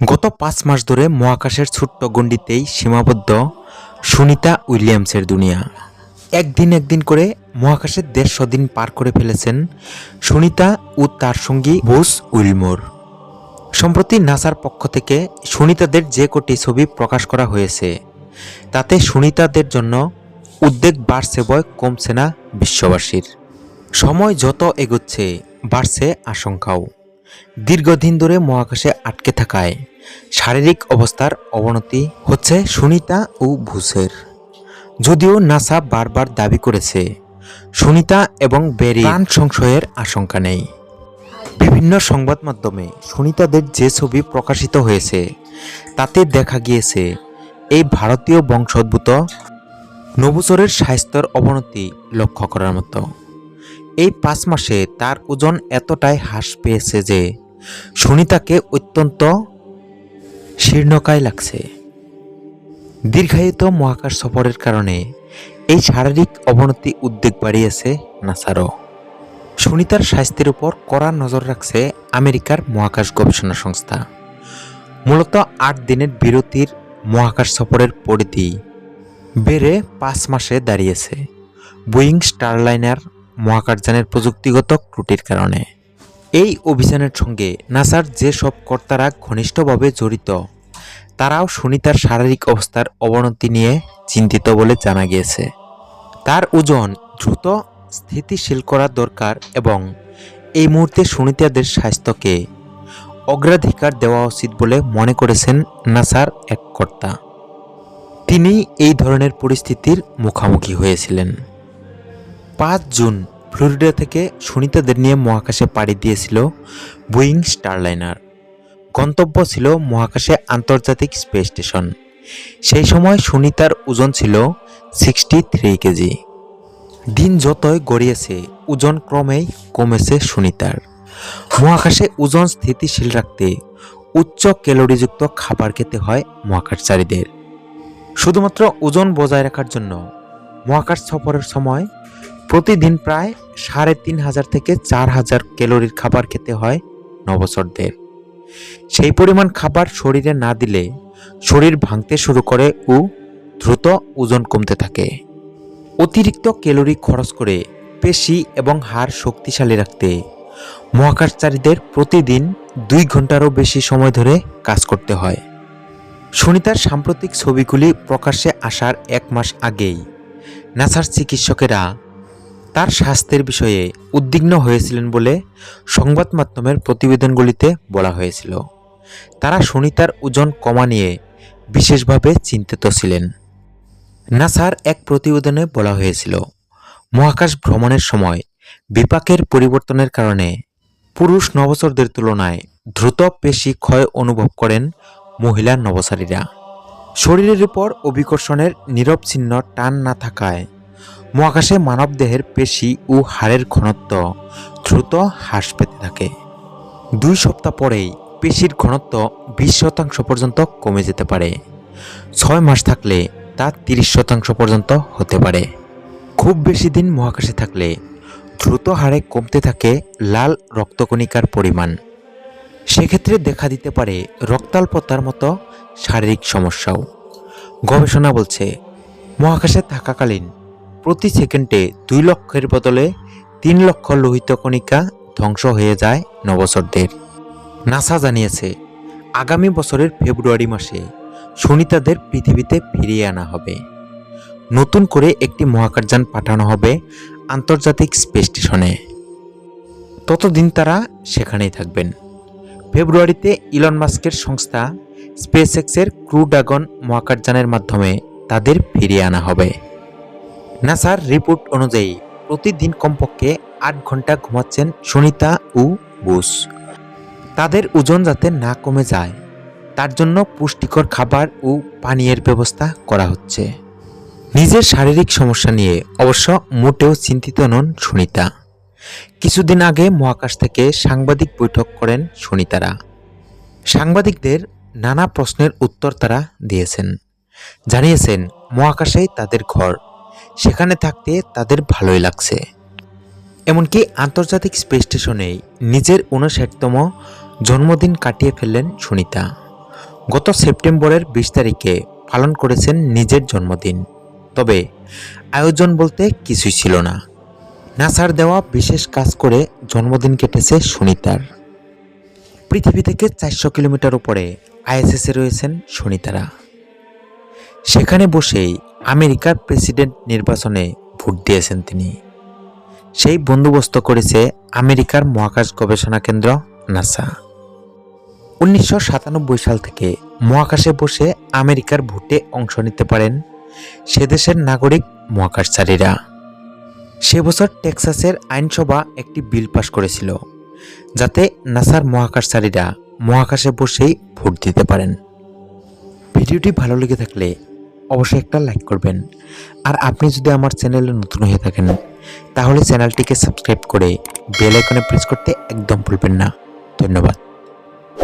গত পাঁচ মাস ধরে মহাকাশের ছোট্ট গণ্ডিতেই সীমাবদ্ধ সুনিতা উইলিয়ামসের দুনিয়া। একদিন একদিন করে মহাকাশের দেড়শো দিন পার করে ফেলেছেন সুনিতা ও তার সঙ্গী বুস উইলমোর। সম্প্রতি নাসার পক্ষ থেকে সুনিতাদের যে কোটি ছবি প্রকাশ করা হয়েছে, তাতে সুনিতাদের জন্য উদ্বেগ বাড়ছে বয় কমছে না বিশ্ববাসীর। সময় যত এগোচ্ছে, বাড়ছে আশঙ্কাও। দীর্ঘদিন ধরে মহাকাশে আটকে থাকায় শারীরিক অবস্থার অবনতি হচ্ছে সুনিতা ও ভুসের যদিও নাসা বারবার দাবি করেছে, সুনিতা এবং বেরি প্রাণ সংশয়ের আশঙ্কা নেই। বিভিন্ন সংবাদ মাধ্যমে সুনিতাদের যে ছবি প্রকাশিত হয়েছে, তাতে দেখা গিয়েছে, এই ভারতীয় বংশোদ্ভূত নবুচরের স্বাস্থ্যের অবনতি লক্ষ্য করার মতো। এই পাঁচ মাসে তার ওজন এতটাই হ্রাস পেয়েছে যে সুনিতাকে অত্যন্ত শীর্ণকায় লাগছে। দীর্ঘায়িত মহাকাশ সফরের কারণে এই শারীরিক অবনতি উদ্বেগ বাড়িয়েছে নাসারও। সুনিতার স্বাস্থ্যের উপর কড়া নজর রাখছে আমেরিকার মহাকাশ গবেষণা সংস্থা। মূলত আট দিনের বিরতির মহাকাশ সফরের পরিধি বেড়ে পাঁচ মাসে দাঁড়িয়েছে। বোয়িং স্টারলাইনার মহাকাশযানের প্রযুক্তিগত ত্রুটির কারণে। এই অভিযানের সঙ্গে নাসার যেসব কর্তারা ঘনিষ্ঠভাবে জড়িত, তারাও সুনিতার শারীরিক অবস্থার অবনতি নিয়ে চিন্তিত বলে জানা গিয়েছে। তার ওজন দ্রুত স্থিতিশীল করা দরকার এবং এই মুহূর্তে সুনিতাদের স্বাস্থ্যকে অগ্রাধিকার দেওয়া উচিত বলে মনে করেছেন নাসার এক কর্তা। তিনি এই ধরনের পরিস্থিতির মুখোমুখি হয়েছিলেন। পাঁচ জুন ফ্লোরিডা থেকে সুনিতাদের নিয়ে মহাকাশে পাড়ি দিয়েছিল বোয়িং স্টারলাইনার। গন্তব্য ছিল মহাকাশে আন্তর্জাতিক স্পেস স্টেশন। সেই সময় সুনিতার ওজন ছিল সিক্সটি থ্রি কেজি। দিন যতই গড়িয়েছে, ওজন ক্রমেই কমেছে সুনিতার। মহাকাশে ওজন স্থিতিশীল রাখতে উচ্চ ক্যালোরিযুক্ত খাবার খেতে হয় মহাকাশচারীদের। শুধুমাত্র ওজন বজায় রাখার জন্য মহাকাশ সফরের সময় প্রতিদিন প্রায় সাড়ে তিন হাজার থেকে চার হাজার ক্যালোরির খাবার খেতে হয় নবসরদের সেই পরিমাণ খাবার শরীরে না দিলে শরীর ভাঙতে শুরু করে ও দ্রুত ওজন কমতে থাকে। অতিরিক্ত ক্যালোরি খরচ করে পেশি এবং হাড় শক্তিশালী রাখতে মহাকাশচারীদের প্রতিদিন দুই ঘন্টারও বেশি সময় ধরে কাজ করতে হয়। সুনিতার সাম্প্রতিক ছবিগুলি প্রকাশ্যে আসার এক মাস আগেই নাসার চিকিৎসকেরা তার স্বাস্থ্যের বিষয়ে উদ্বিগ্ন হয়েছিলেন বলে সংবাদ মাধ্যমের প্রতিবেদনগুলিতে বলা হয়েছিল। তারা সুনিতার ওজন কমা নিয়ে বিশেষভাবে চিন্তিত ছিলেন। নাসার এক প্রতিবেদনে বলা হয়েছিল, মহাকাশ ভ্রমণের সময় বিপাকের পরিবর্তনের কারণে পুরুষ নবচরদের তুলনায় দ্রুত পেশি ক্ষয় অনুভব করেন মহিলা নবচারীরা শরীরের উপর অভিকর্ষণের নিরবচ্ছিন্ন টান না থাকায় মহাকাশে মানবদেহের পেশি ও হাড়ের ঘনত্ব দ্রুত হ্রাস পেতে থাকে। দুই সপ্তাহ পরেই পেশির ঘনত্ব বিশ শতাংশ পর্যন্ত কমে যেতে পারে। ছয় মাস থাকলে তা তিরিশ শতাংশ পর্যন্ত হতে পারে। খুব বেশি দিন মহাকাশে থাকলে দ্রুত হারে কমতে থাকে লাল রক্তকণিকার পরিমাণ। সেক্ষেত্রে দেখা দিতে পারে রক্তাল্পতার মতো শারীরিক সমস্যাও। গবেষণা বলছে, মহাকাশে থাকাকালীন প্রতি সেকেন্ডে দুই লক্ষের বদলে তিন লক্ষ লোহিত কণিকা ধ্বংস হয়ে যায় নবছরদের। নাসা জানিয়েছে, আগামী বছরের ফেব্রুয়ারি মাসে সুনিতাদের পৃথিবীতে ফিরিয়ে আনা হবে। নতুন করে একটি মহাকাশযান পাঠানো হবে আন্তর্জাতিক স্পেস স্টেশনে। ততদিন তারা সেখানেই থাকবেন। ফেব্রুয়ারিতে ইলন মাস্কের সংস্থা স্পেস এক্সের ক্রু ড্রাগন মহাকাশযানের মাধ্যমে তাদের ফিরিয়ে আনা হবে। নাসার রিপোর্ট অনুযায়ী প্রতিদিন কমপক্ষে আট ঘণ্টা ঘুমাচ্ছেন সুনিতা ও বুস। তাদের ওজন যাতে না কমে যায়, তার জন্য পুষ্টিকর খাবার ও পানীয়ের ব্যবস্থা করা হচ্ছে। নিজের শারীরিক সমস্যা নিয়ে অবশ্য মোটেও চিন্তিত নন সুনিতা। কিছুদিন আগে মহাকাশ থেকে সাংবাদিক বৈঠক করেন সুনিতারা। সাংবাদিকদের নানা প্রশ্নের উত্তর তারা দিয়েছেন। জানিয়েছেন, মহাকাশেই তাদের ঘর। সেখানে থাকতে তাদের ভালোই লাগছে। এমনকি আন্তর্জাতিক স্পেস স্টেশনে নিজের উনষাটতম জন্মদিন কাটিয়ে ফেললেন সুনিতা। গত সেপ্টেম্বরের বিশ তারিখে পালন করেছেন নিজের জন্মদিন। তবে আয়োজন বলতে কিছুই ছিল না। নাসার দেওয়া বিশেষ কাজ করে জন্মদিন কেটেছে সুনিতার। পৃথিবী থেকে চারশো কিলোমিটার উপরে আইএসএসে রয়েছেন সুনিতারা। সেখানে বসেই আমেরিকার প্রেসিডেন্ট নির্বাচনে ভোট দিয়েছেন তিনি। সেই বন্দোবস্ত করেছে আমেরিকার মহাকাশ গবেষণা কেন্দ্র নাসা। উনিশশো সাতানব্বই সাল থেকে মহাকাশে বসে আমেরিকার ভোটে অংশ নিতে পারেন সে দেশের নাগরিক মহাকাশচারীরা। সে বছর টেক্সাসের আইনসভা একটি বিল পাশ করেছিল, যাতে নাসার মহাকাশচারীরা মহাকাশে বসেই ভোট দিতে পারেন। ভিডিওটি ভালো লেগে থাকলে অবশ্যই একটা লাইক করবেন। আর আপনি যদি আমার চ্যানেলে নতুন হয়ে থাকেন, তাহলে চ্যানেলটিকে সাবস্ক্রাইব করে বেল আইকনে প্রেস করতে একদম ভুলবেন না। ধন্যবাদ।